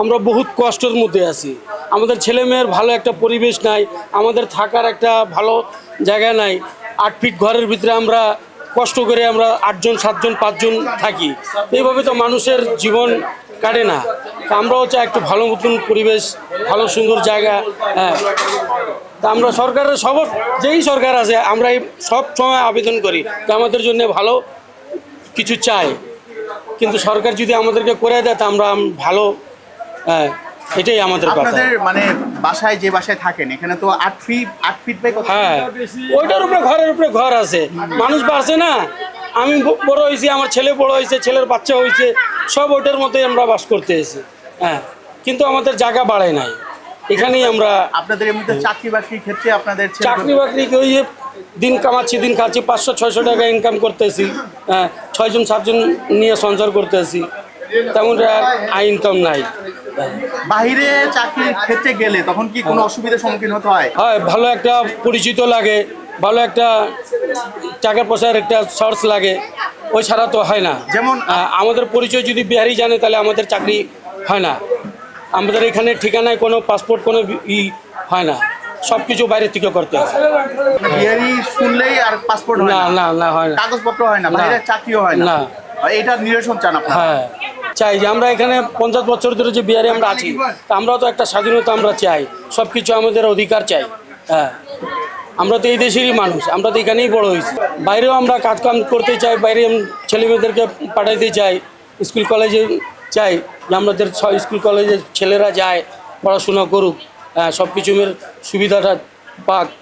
আমরা বহুত কষ্টের মধ্যে আছি। আমাদের ছেলে মেয়ের ভালো একটা পরিবেশ নাই, আমাদের থাকার একটা ভালো জায়গা নাই। আট ফিট ঘরের ভিতরে আমরা কষ্ট করে আমরা আটজন, সাতজন, পাঁচজন থাকি। এইভাবে তো মানুষের জীবন কাটে না। তা আমরাও চাই একটু ভালো মতন পরিবেশ, ভালো সুন্দর জায়গা হ্যাঁ। তা আমরা সরকারের সব, যেই সরকার আছে, আমরা এই সব সময় আবেদন করি যে আমাদের জন্য ভালো কিছু চাই। কিন্তু সরকার যদি আমাদেরকে করে দেয়, তা আমরা ভালো হ্যাঁ এটাই আমাদের কথা। আপনাদের মানে বাসায় যে বাসায় থাকেন এখানে তো আট ফিট আট ফিট বাই কত? হ্যাঁ ওইটার উপরে ঘরের উপরে ঘর আছে। মানুষ বাড়ছে না। আমি বড় হয়েছি আমার ছেলে বড় হয়েছে ছেলের বাচ্চা হয়েছে সব ওইটার মতোই আমরা বাস করতে এসেছি। হ্যাঁ কিন্তু আমাদের জায়গা বাড়ায় নাই। এখানেই আমরা আপনাদের এমনিতে চাকরি বাকরির ক্ষেত্রে আপনাদের চাকরি বাকরি ওই দিন কামাচ্ছি দিন খাচ্ছি পাঁচশো ছয়শো টাকা ইনকাম করতেছি। হ্যাঁ ছয়জন সাতজন নিয়ে সঞ্চার করতেছি। তেমন আই ইনকাম নাই। বাহিরে চাকরির ক্ষেত্রে গেলে তখন কি কোনো অসুবিধার সম্মুখীন হতে হয়? হয় ভালো একটা পরিচিত লাগে ভালো একটা টাকা পয়সার একটা সোর্স লাগে ওই ছাড়া তো হয় না। যেমন- আমাদের পরিচয় যদি বিহারি জানে তাহলে আমাদের চাকরি হয় না। আমাদের এখানে ঠিকানায় কোনো পাসপোর্ট কোনো ই হয় না। সব কিছু বাইরে থেকে করতে হয়। বিহারি শুনলেই আর পাসপোর্ট হয় না না? না হয় না। কাগজপত্র হয় না। বাইরে চাকরিও হয় না? না। এটা নিরসন চান আপনারা? হ্যাঁ। চাই যে আমরা এখানে পঞ্চাশ বছর ধরে যে বিহারে আমরা আছি তা আমরাও তো একটা স্বাধীনতা আমরা চাই সব কিছু আমাদের অধিকার চাই। হ্যাঁ আমরা তো এই দেশেরই মানুষ, আমরা তো এখানেই বড় হয়েছি। বাইরেও আমরা কাজ কাম করতে চাই, বাইরে ছেলে মেয়েদেরকে পাঠাইতে চাই, স্কুল কলেজে চাই, যে আমাদের স্কুল কলেজে ছেলেরা যায়, পড়াশোনা করুক হ্যাঁ সব কিছু সুবিধাটা পাক।